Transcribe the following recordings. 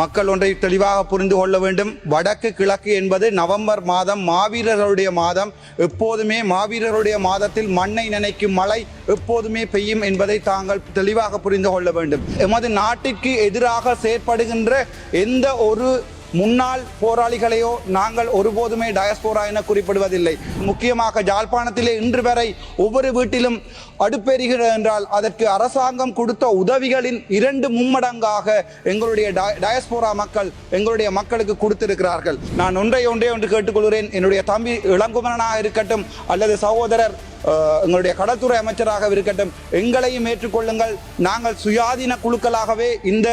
மக்கள் ஒன்றை தெளிவாக புரிந்து கொள்ள வேண்டும். வடக்கு கிழக்கு என்பது நவம்பர் மாதம் மாவீரர்களுடைய மாதம். எப்போதுமே மாவீரர்களுடைய மாதத்தில் மண்ணை நினைக்கும் மழை எப்போதுமே பெய்யும் என்பதை தாங்கள் தெளிவாக புரிந்து கொள்ள வேண்டும். எமது நாட்டிற்கு எதிராக செயற்படுகின்ற எந்த ஒரு முன்னாள் போராளிகளையோ நாங்கள் ஒருபோதுமே டயஸ்போரா என குறிப்பிடுவதில்லை. முக்கியமாக ஜாழ்ப்பாணத்திலே இன்று வரை ஒவ்வொரு வீட்டிலும் அடுப்பெறுகிறது என்றால் அதற்கு அரசாங்கம் கொடுத்த உதவிகளின் இரண்டு மும்மடங்காக எங்களுடைய டயஸ்போரா மக்கள் எங்களுடைய மக்களுக்கு கொடுத்திருக்கிறார்கள். நான் ஒன்றை ஒன்றே ஒன்று கேட்டுக்கொள்கிறேன். என்னுடைய தம்பி இளங்குமரனாக இருக்கட்டும் அல்லது சகோதரர் எங்களுடைய கடற்துறை அமைச்சராக இருக்கட்டும் எங்களையும் ஏற்றுக்கொள்ளுங்கள். நாங்கள் சுயாதீன குழுக்களாகவே இந்த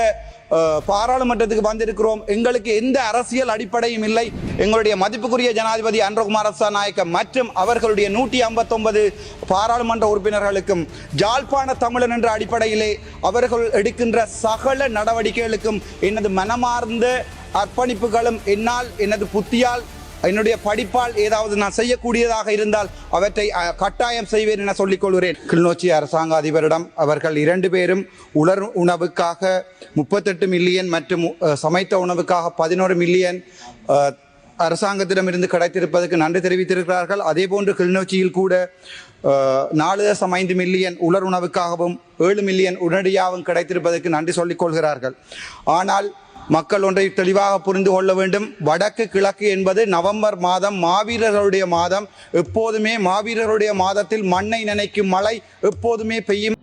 பாராளுமன்றத்துக்கு வந்திருக்கிறோம். எங்களுக்கு எந்த அரசியல் அடிப்படையும் இல்லை. எங்களுடைய மதிப்புக்குரிய ஜனாதிபதி அன்றகுமார் நாயக்க மற்றும் அவர்களுடைய நூற்றி ஐம்பத்தொன்பது பாராளுமன்ற உறுப்பினர்களுக்கும் ஜாழ்ப்பாண தமிழன் என்ற அடிப்படையிலே அவர்கள் எடுக்கின்ற சகல நடவடிக்கைகளுக்கும் எனது மனமார்ந்த அர்ப்பணிப்புகளும் என்னால் எனது புத்தியால் என்னுடைய படிப்பால் ஏதாவது நான் செய்யக்கூடியதாக இருந்தால் அவற்றை கட்டாயம் செய்வேன் என சொல்லிக் கொள்கிறேன் கிளிநொச்சி அரசாங்க அதிபரிடம் அவர்கள் இரண்டு பேரும் உலர் உணவுக்காக முப்பத்தெட்டு மில்லியன் மற்றும் சமைத்த உணவுக்காக பதினோரு மில்லியன் அரசாங்கத்திடமிருந்து கிடைத்திருப்பதற்கு நன்றி தெரிவித்திருக்கிறார்கள். அதே போன்று கிளிநொச்சியில் கூட நாலு தசம் ஐந்து மில்லியன் உலர் உணவுக்காகவும் ஏழு மில்லியன் உடனடியாகவும் கிடைத்திருப்பதற்கு நன்றி சொல்லிக் கொள்கிறார்கள் ஆனால் மக்கள் ஒன்றை தெளிவாக புரிந்து கொள்ள வேண்டும். வடக்கு கிழக்கு என்பது நவம்பர் மாதம் மாவீரர்களுடைய மாதம். எப்போதுமே மாவீரர்களுடைய மாதத்தில் மண்ணை நினைக்கும் மழை எப்போதுமே பெய்யும்